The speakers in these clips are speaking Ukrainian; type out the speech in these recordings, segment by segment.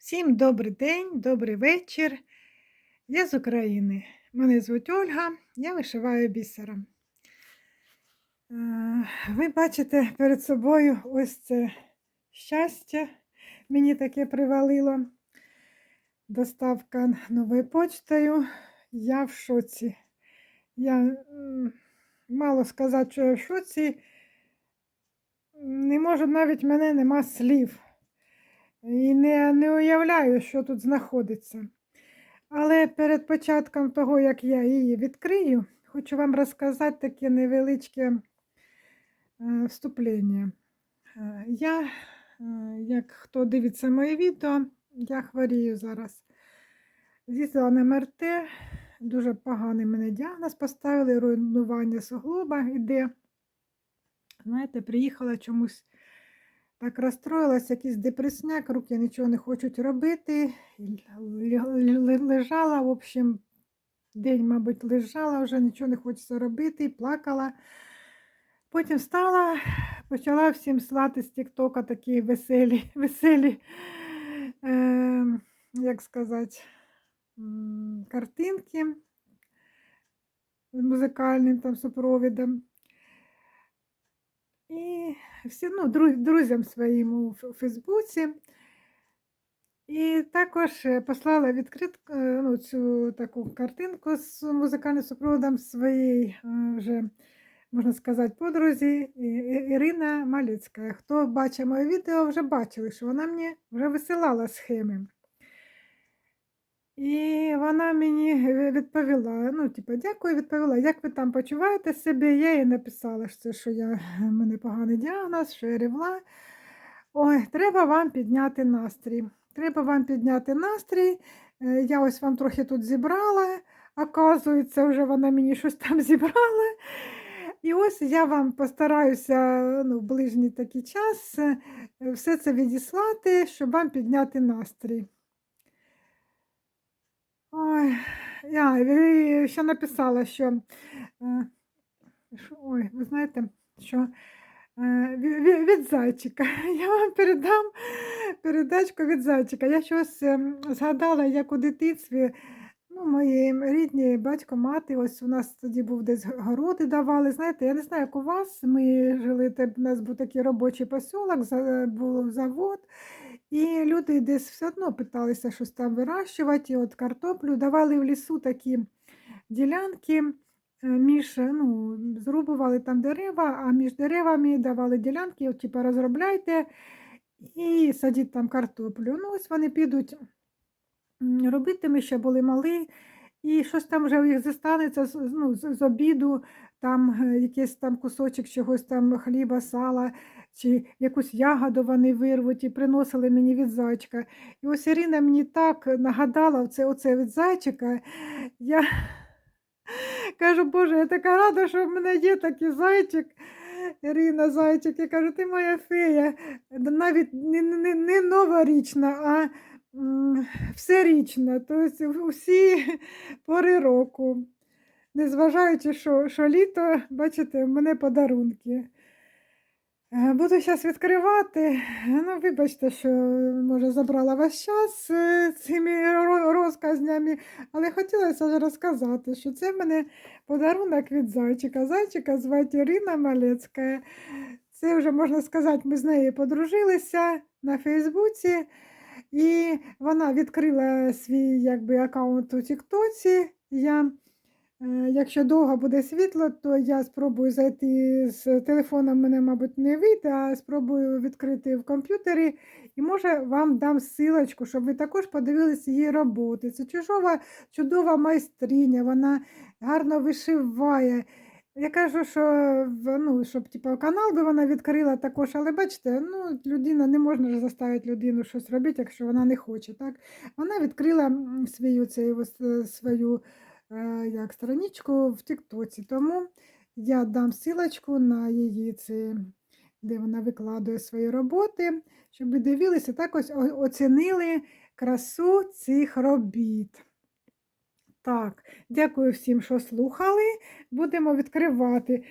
Всім добрий день, добрий вечір. Я з України. Мене звуть Ольга, я вишиваю бісером. Е, Ви бачите перед собою ось це щастя. Мені таке привалило. Доставка новою почтою. Я в шоці. Я мало сказати, що я в шоці. Не можу навіть мене нема слів. І не, не уявляю, що тут знаходиться. Але перед початком того, як я її відкрию, хочу вам розказати таке невеличке е, вступлення. Е, Я, е, як хто дивиться моє відео, я хворію зараз. З'їздила на МРТ, дуже поганий мене діагноз, поставили руйнування суглоба іде. Знаєте, приїхала чомусь так розстроїлась, якийсь депресняк, руки нічого не хочуть робити. Лежала, в общем, день, мабуть, лежала, вже нічого не хочеться робити, плакала. Потім встала, почала всім слати з Тіктока такі веселі, веселі, е, як сказати, картинки з музикальним там супровідом. Всі, ну, друзям своїм у Фейсбуці. І також е, послала відкритку е, ну, цю таку картинку з музикальним супроводом своєї е, вже, можна сказати, подрузі Ірина Маліцька. Хто бачив моє відео, вже бачили, що вона мені вже висилала схеми. І вона мені відповіла, ну, типу, дякую, відповіла, як ви там почуваєте себе? Я їй написала, що я, в мене поганий діагноз, що я ревла. Ой, треба вам підняти настрій. Треба вам підняти настрій. Е, я ось вам трохи тут зібрала, оказується, вже вона мені щось там зібрала. І ось я вам постараюся ну, в ближній такий час е, все це відіслати, щоб вам підняти настрій. Ой, я ще написала, що, е, ой, ви знаєте, що е, від, зайчика. Я вам передам передачку від зайчика. Я щось ем, згадала, як у дитинстві ну, мої рідні батько, мати, ось у нас тоді був десь городи давали. Знаєте, я не знаю, як у вас. Ми жили, у нас був такий робочий посілок, був завод. І люди десь все одно питалися щось там вирощувати, от картоплю, давали в лісу такі ділянки, е, між, ну, зрубували там дерева, а між деревами давали ділянки, от, типу, розробляйте і садіть там картоплю. Ну, ось вони підуть робити, ми ще були малі, і щось там вже у їх застанеться ну, з, з обіду, там е, якийсь там кусочок чогось там хліба, сала, чи якусь ягоду вони вирвуть і приносили мені від зайчика. І ось Ірина мені так нагадала оце, оце від зайчика. Я кажу, Боже, я така рада, що в мене є такий зайчик. Ірина зайчик, я кажу, ти моя фея, навіть не, не, не новорічна, а всерічна, тобто усі пори року. Незважаючи, що що літо, бачите, в мене подарунки. Е, буду зараз відкривати. Ну, Вибачте, що може забрала ваш час е, цими розказнями, але хотілося розказати, що це в мене подарунок від зайчика. Зайчика звати Ірина Малецька. Це вже, можна сказати, ми з нею подружилися на Фейсбуці. І вона відкрила свій якби, аккаунт у Тіктоці. Я якщо довго буде світло, то я спробую зайти з телефоном, мене, мабуть, не вийде, а спробую відкрити в комп'ютері і, може, вам дам силочку, щоб ви також подивилися її роботи. Це чужова, чудова майстриня, вона гарно вишиває. Я кажу, що ну, щоб типу, канал би вона відкрила також, але бачите, ну, людина не можна ж заставити людину щось робити, якщо вона не хоче. Так? Вона відкрила свою, е, свою Е, як страничку в Тіктоці. Тому я дам силочку на її, це, де вона викладує свої роботи, щоб ви дивилися, так ось оцінили красу цих робіт. Так, дякую всім, що слухали. Будемо відкривати.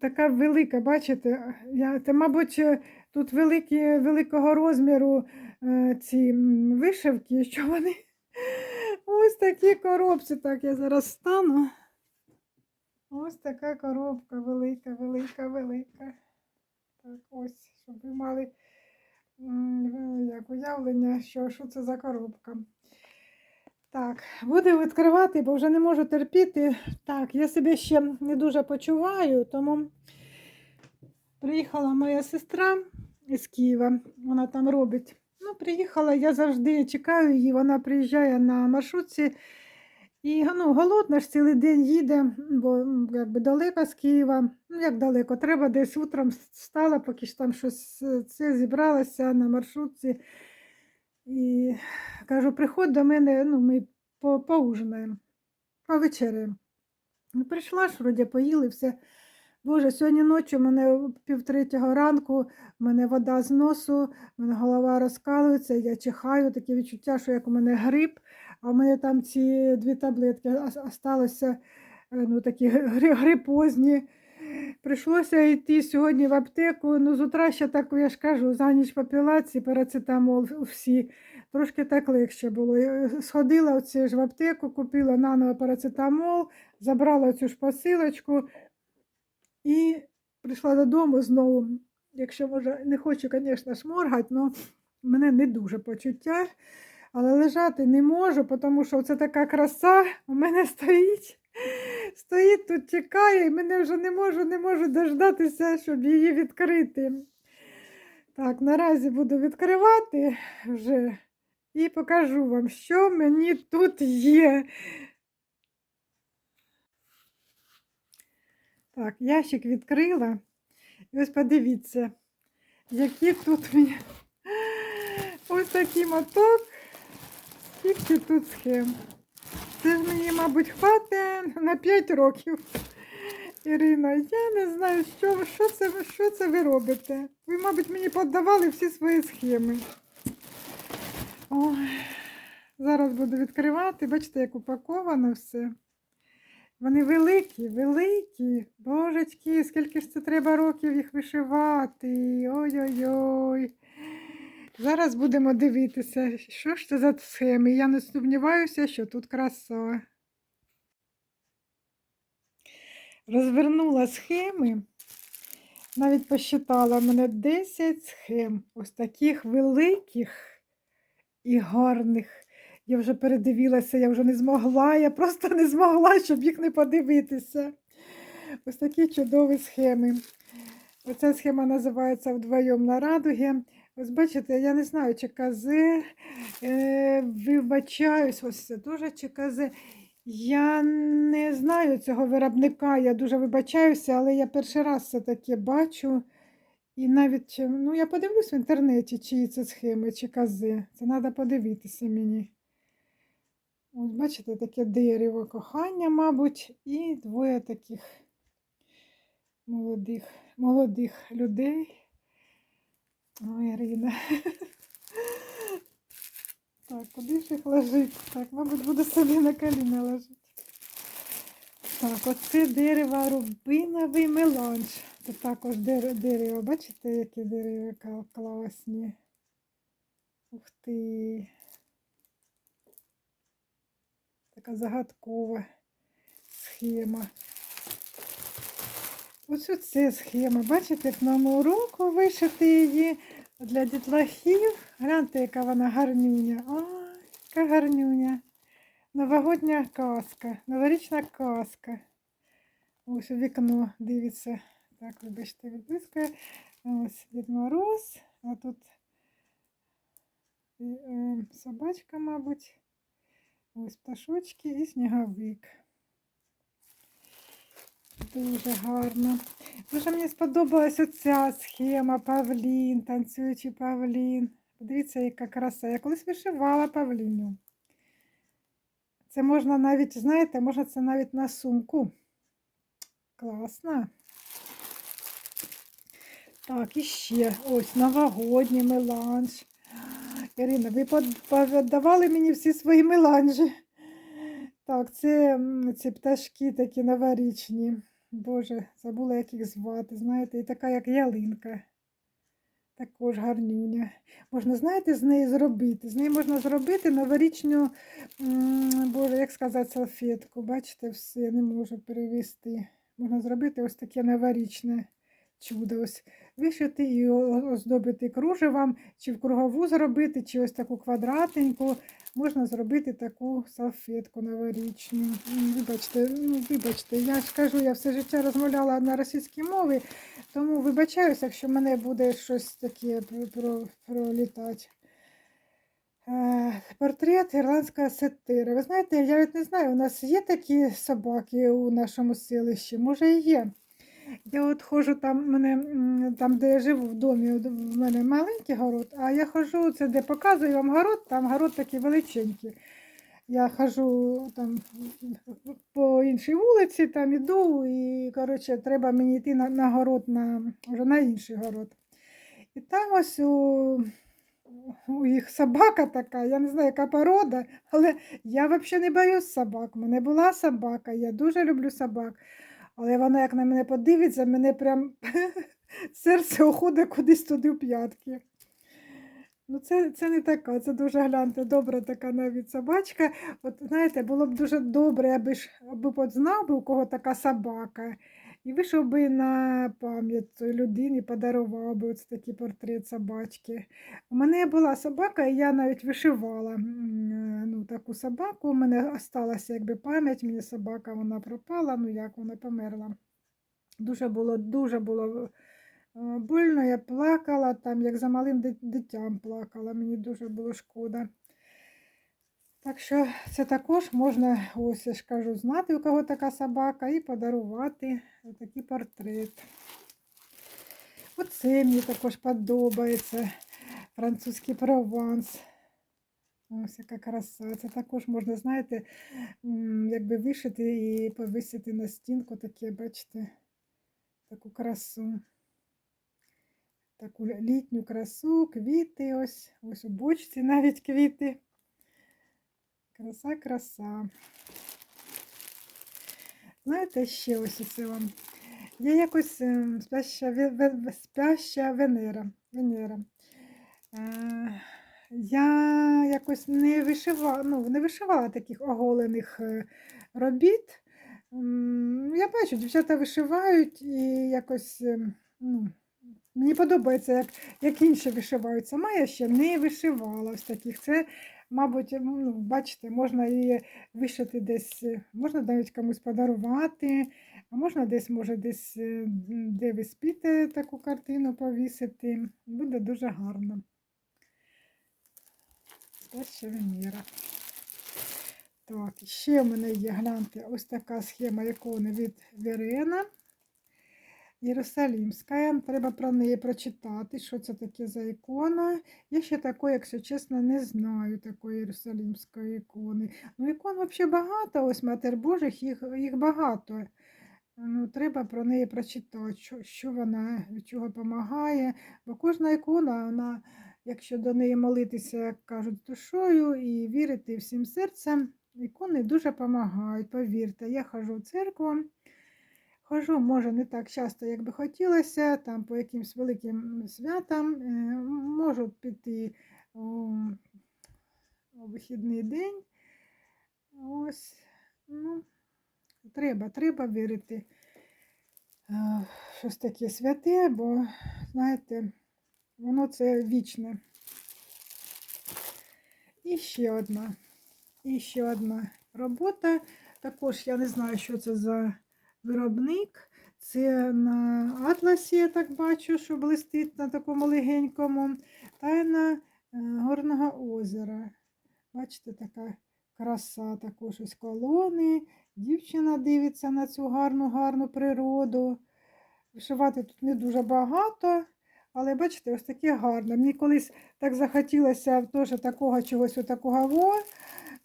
Така велика, бачите, я, це, мабуть, тут великі, великого розміру е, ці вишивки, що вони ось такі коробці. Так, я зараз стану. Ось така коробка велика, велика, велика. Так, ось, щоб ви мали як уявлення, що, що це за коробка. Так, буду відкривати, бо вже не можу терпіти. Так, я себе ще не дуже почуваю, тому приїхала моя сестра із Києва, вона там робить. Приїхала, я завжди чекаю її, вона приїжджає на маршрутці і ну, голодна ж цілий день їде, бо якби далеко з Києва. Ну, як далеко, треба десь утром встала, поки ж там щось е, це зібралася на маршрутці. І кажу, приходь до мене, ну, ми по- поужинаємо, повечеряємо. Ну, прийшла ж, вроді поїли все. Боже, сьогодні ночі в мене півтретього ранку, мене вода з носу, в мене голова розкалується, я чихаю, таке відчуття, що як у мене грип, а в мене там ці дві таблетки ос- осталося, е, ну, такі грипозні. Прийшлося йти сьогодні в аптеку. Ну, з утра ще так, я ж кажу, за ніч попила ці парацетамол всі. Трошки так легше було. Е, Сходила оце ж в аптеку, купила наново парацетамол, забрала цю ж посилочку і прийшла додому знову. Якщо може, не хочу, звісно, шморгати, але мене не дуже почуття. Але лежати не можу, тому що це така краса у мене стоїть. Стоїть тут, чекає, і мене вже не можу, не можу дождатися, щоб її відкрити. Так, наразі буду відкривати вже і покажу вам, що мені тут є. Так, ящик відкрила. І ось подивіться, які тут мені ось такий моток. Скільки тут схем. Це ж мені, мабуть, хватить на 5 років. Ірина, я не знаю, що, що, це, що це ви робите. Ви, мабуть, мені подавали всі свої схеми. Ой, зараз буду відкривати. Бачите, як упаковано все. Вони великі, великі. Божечки, скільки ж це треба років їх вишивати. Ой-ой-ой. Зараз будемо дивитися, що ж це за схеми. Я не сумніваюся, що тут краса. Розвернула схеми, навіть посчитала в мене 10 схем, ось таких великих і гарних. Я вже передивилася, я вже не змогла, я просто не змогла, щоб їх не подивитися. Ось такі чудові схеми. Оця схема називається Вдвоєм на радуги. Ось бачите, я не знаю, чи казе, е, вибачаюсь, ось це теж чи казе. Я не знаю цього виробника, я дуже вибачаюся, але я перший раз це таке бачу. І навіть, ну, я подивлюсь в інтернеті, чиї це схеми, чи кази. Це треба подивитися мені. Ось, бачите, таке дерево кохання, мабуть, і двоє таких молодих, молодих людей. Ой, Ірина. Так, куди ж їх ложити? Так, мабуть, буду собі на коліна ложити. Так, оце дерево рубиновий меланж. Це також дерево. Бачите, яке дерево класні. Ух ти. Така загадкова схема. Ось оце схема. Бачите, як на уроку вишити її для дітлахів. Гляньте, яка вона гарнюня. Ой, яка гарнюня. Новогодня казка, новорічна казка. Ось у вікно дивиться. Так, вибачте, відблискує. Ось Дід Мороз, а тут е, собачка, мабуть. Ось пташочки і сніговик. Дуже гарно. Дуже мені сподобалась оця схема Павлін, танцюючий Павлін. Подивіться, яка краса. Я колись вишивала Павліню. Це можна навіть, знаєте, можна це навіть на сумку. Класно. Так, і ще ось новогодній меланж. Ірина, ви подавали мені всі свої меланжі. Так, це ці пташки такі новорічні. Боже, забула, як їх звати, знаєте, і така, як ялинка. Також гарнюня. Можна, знаєте, з неї зробити. З неї можна зробити новорічну, боже, як сказати, салфетку. Бачите, все, не можу перевести. Можна зробити ось таке новорічне чудо. Ось вишити і оздобити кружевом, чи в кругову зробити, чи ось таку квадратненьку. Можна зробити таку салфетку новорічну. Вибачте, ну, вибачте, я ж кажу, я все життя розмовляла на російській мові, тому вибачаюся, якщо в мене буде щось таке про- про- пролітати. Портрет ірландського сетира. Ви знаєте, я не знаю, у нас є такі собаки у нашому селищі, може і є. Я от ходжу там, мене, там, де я живу в домі, в мене маленький город, а я ходжу, це де показую вам город, там город такий величенький. Я хожу там по іншій вулиці, там іду, і коротше, треба мені йти на, на город, на, вже на інший город. І там ось у, у їх собака така, я не знаю, яка порода, але я взагалі не боюсь собак. У мене була собака, я дуже люблю собак. Але вона, як на мене подивиться, мене прям серце уходить кудись туди в п'ятки. Ну, це, це не така, це дуже гляньте, добра така навіть собачка. От знаєте, було б дуже добре, аби ж аби от знав би, у кого така собака. І вийшов би на пам'ять людині, подарував би ось такий портрет собачки. У мене була собака, і я навіть вишивала е, ну, таку собаку. У мене осталася якби пам'ять, мені собака вона пропала, ну як вона померла. Дуже було, дуже було е, больно, я плакала, там, як за малим дитям плакала, мені дуже було шкода. Так що це також можна, ось я ж кажу, знати, у кого така собака, і подарувати такий портрет. Оце мені також подобається. Французький прованс. Ось яка краса. Це також можна, знаєте, якби вишити і повісити на стінку таке, бачите, таку красу. Таку літню красу, квіти ось, ось у бочці навіть квіти. Краса, краса. Знаєте, ще ось оце вам. Є якось ем, спяща, спяща Венера. Венера. Е, я якось не вишивала, ну, не вишивала таких оголених е, робіт. Я бачу, дівчата вишивають і якось ну, мені подобається, як, як інші вишивають. Сама я ще не вишивала ось таких. Це, мабуть, ну, бачите, можна її вишити десь, е, можна навіть комусь подарувати, а можна десь, може, десь, е, де ви спите, таку картину повісити. Буде дуже гарно. Це ще. Так, ще в мене є, гляньте, ось така схема ікони від Вірена. Єрусалімська. Треба про неї прочитати, що це таке за ікона. Я ще такої, якщо чесно, не знаю такої Єрусалімської ікони. Ну, ікон взагалі багато, ось Матер Божих, їх, їх багато. Ну, треба про неї прочитати, що, що вона, від чого допомагає. Бо кожна ікона, вона, якщо до неї молитися, як кажуть, душою і вірити всім серцем, ікони дуже допомагають, повірте. Я ходжу в церкву, ходжу, може, не так часто, як би хотілося, там по якимсь великим святам, е, можу піти у, у вихідний день. Ось, ну, треба, треба вірити е, в щось таке святе, бо, знаєте, воно це вічне. І ще одна. І ще одна робота. Також я не знаю, що це за виробник. Це на атласі, я так бачу, що блистить на такому легенькому. Тайна е, Горного озера. Бачите, така краса, також ось колони. Дівчина дивиться на цю гарну, гарну природу. Вишивати тут не дуже багато, але бачите, ось таке гарне. Мені колись так захотілося теж такого чогось такого во.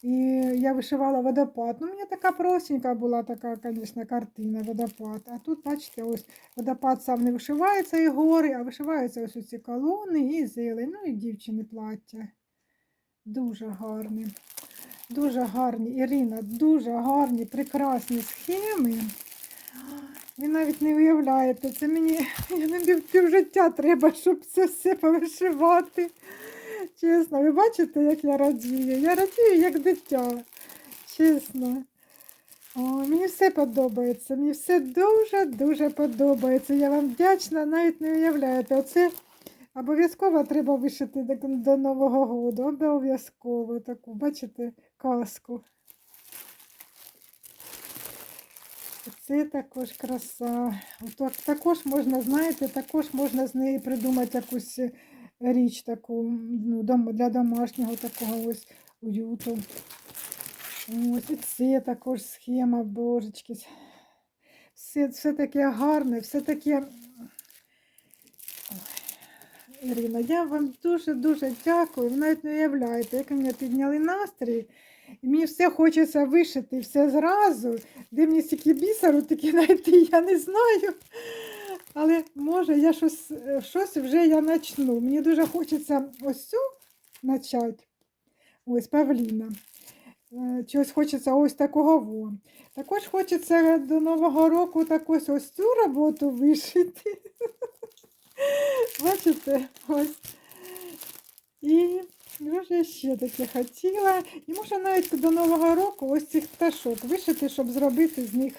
І я вишивала водопад. Ну, мені така простенька була така, звісно, картина, водопад. А тут, бачите, ось водопад сам не вишивається і гори, а вишиваються ось ці колони і зелень, ну і дівчини плаття. Дуже гарні. Дуже гарні, Ірина, дуже гарні, прекрасні схеми. Ви навіть не уявляєте, це мені я не пів, пів життя треба, щоб це все повишивати. Чесно, ви бачите, як я радію? Я радію, як дитя. Чесно. О, мені все подобається. Мені все дуже-дуже подобається. Я вам вдячна, навіть не уявляєте. Оце обов'язково треба вишити до, Нового року. Обов'язково таку, бачите, казку. Це також краса. Також можна, знаєте, також можна з неї придумати якусь річ таку ну, для домашнього такого ось уюту. Ось і це також схема, божечки. Все, все таке гарне, все таке. Ірина, я вам дуже-дуже дякую. Ви навіть не уявляєте, як мене підняли настрій. І мені все хочеться вишити, все зразу. Де мені стільки бісеру, такі знайти, я не знаю. Але може я щось, е, щось вже я почну. Мені дуже хочеться ось цю почати. Ось Павліна. Е, Чогось хочеться ось такого во. Також хочеться до Нового року так ось, ось цю роботу вишити. Бачите? Ось. І дуже ще таке хотіла. І може навіть до Нового року ось цих пташок вишити, щоб зробити з них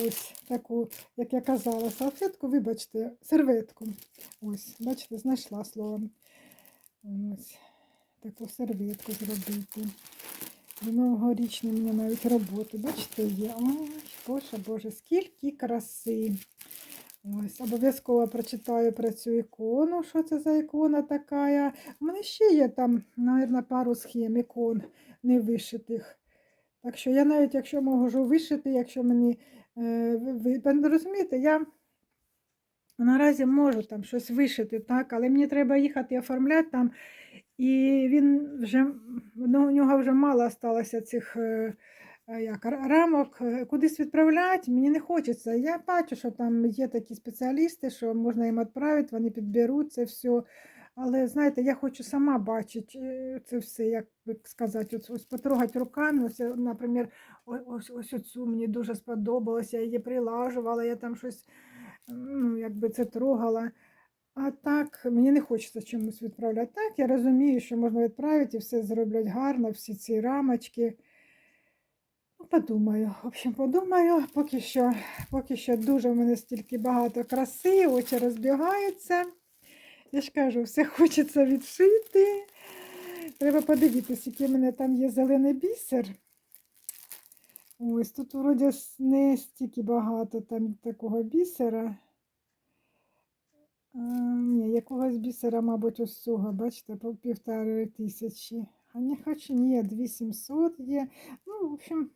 ось таку, як я казала, салфетку, вибачте, серветку. Ось, бачите, знайшла слово. Ось таку серветку зробити. До новорічні мені навіть роботи, бачите, є. Ой, боже, боже, скільки краси. Ось, обов'язково прочитаю про цю ікону, що це за ікона така. У мене ще є там, мабуть, пару схем ікон не вишитих. Так що я навіть, якщо можу вишити, якщо мені ви, ви розумієте, я наразі можу там щось вишити, так, але мені треба їхати оформляти там. І він вже ну, у нього вже мало сталося цих е, е, як, рамок. е, Кудись відправляти мені не хочеться. Я бачу, що там є такі спеціалісти, що можна їм відправити, вони підберуть це все. Але знаєте, я хочу сама бачити е, це все, як сказати, ось, потрогати руками. Ось, е, наприклад, ось, ось оцю мені дуже сподобалося, я її прилажувала, я там щось ну, якби це трогала. А так, мені не хочеться чомусь відправляти. Так, я розумію, що можна відправити і все зроблять гарно, всі ці рамочки. Ну, подумаю, в общем, подумаю, поки що, поки що дуже в мене стільки багато краси, очі розбігаються. Я ж кажу, все хочеться відшити. Треба подивитися, який в мене там є зелений бісер. Ось тут вроді не стільки багато там такого бісера. А, ні, якогось бісера, мабуть, ось цього, бачите, по півтори тисячі. А не хоч ні, 2700 є. Ну, в общем,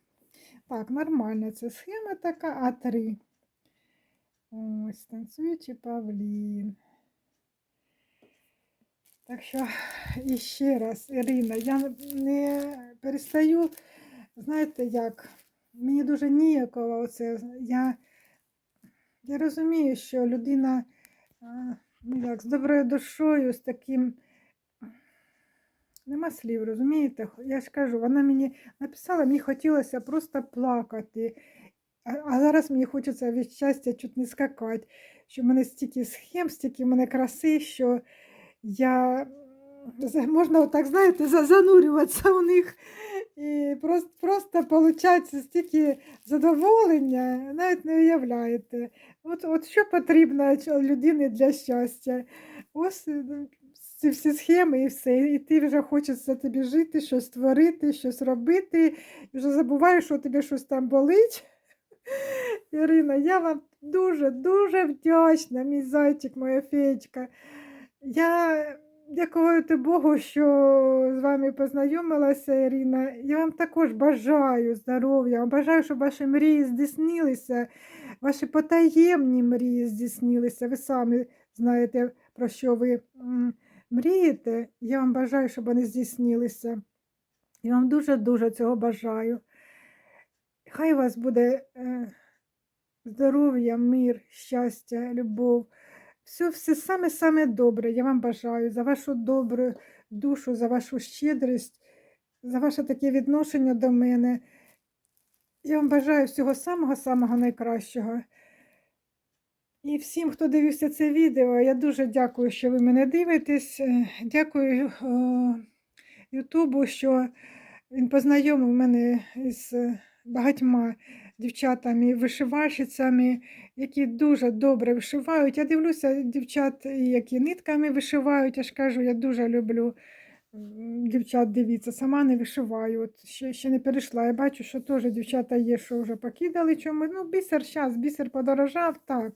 так, нормальна це схема така, А3. Ось, танцюючий павлін. Так що, і ще раз, Ірина, я не перестаю, знаєте як, мені дуже ніяково оце. Я, я розумію, що людина ну як, з доброю душою, з таким. Нема слів, розумієте? Я ж кажу, вона мені написала, мені хотілося просто плакати. А, а зараз мені хочеться від щастя чуть не скакати, що в мене стільки схем, стільки в мене краси, що я можна отак, знаєте, занурюватися у них. І просто, просто получається стільки задоволення, навіть не уявляєте. От, от що потрібно людині для щастя? Ось е, ну, ці всі схеми і все. І ти вже хочеться тобі жити, щось творити, щось робити, і вже забуваєш, що тобі щось там болить. Ірина, я вам дуже-дуже вдячна, мій зайчик, моя феєчка. Я дякую Богу, що з вами познайомилася, Ірина. Я вам також бажаю здоров'я, бажаю, щоб ваші мрії здійснилися, ваші потаємні мрії здійснилися. Ви самі знаєте, про що ви мрієте. Я вам бажаю, щоб вони здійснилися. Я вам дуже-дуже цього бажаю. Хай у вас буде е, здоров'я, мир, щастя, любов. Все, все саме-саме добре. Я вам бажаю за вашу добру душу, за вашу щедрість, за ваше таке відношення до мене. Я вам бажаю всього самого-самого найкращого. І всім, хто дивився це відео, я дуже дякую, що ви мене дивитесь. Е, Дякую е, Ютубу, що він познайомив мене з багатьма дівчатами, вишивальщицями, які дуже добре вишивають. Я дивлюся дівчат, які нитками вишивають. Я ж кажу, я дуже люблю дівчат дивіться, сама не вишиваю. От ще, ще не перейшла. Я бачу, що теж дівчата є, що вже покидали чомусь. Ну, бісер зараз, бісер подорожав, так.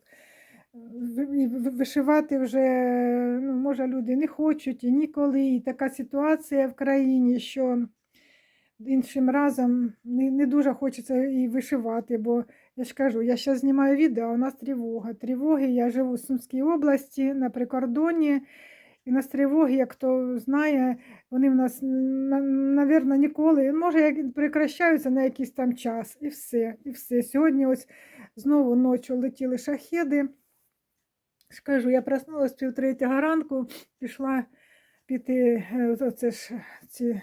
Вишивати вже, ну, може, люди не хочуть і ніколи. І така ситуація в країні, що іншим разом не, не дуже хочеться і вишивати, бо я ж кажу, я зараз знімаю відео, а у нас тривога. Тривоги, я живу в Сумській області на прикордоні. І нас тривоги, як хто знає, вони в нас, мабуть, ніколи, може, як прекращаються на якийсь там час, і все, і все. Сьогодні ось знову ночі летіли шахеди. Скажу, я проснулась пів третього ранку, пішла піти, е, оце ж ці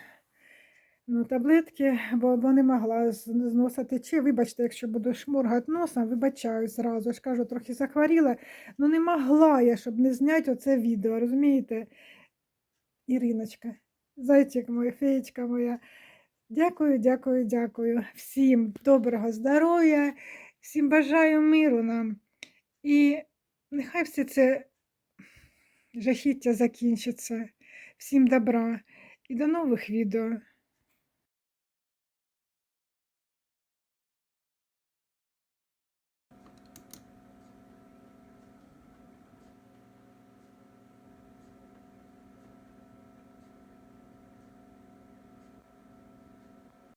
ну, таблетки, бо, бо не могла з, з носа тече. Вибачте, якщо буду шморгати носом, вибачаю зразу. Я ж кажу, трохи захворіла. Ну не могла я, щоб не зняти оце відео, розумієте? Іриночка, зайчик мой, феєчка моя. Дякую, дякую, дякую. Всім доброго здоров'я, всім бажаю миру нам. І нехай все це жахіття закінчиться. Всім добра і до нових відео.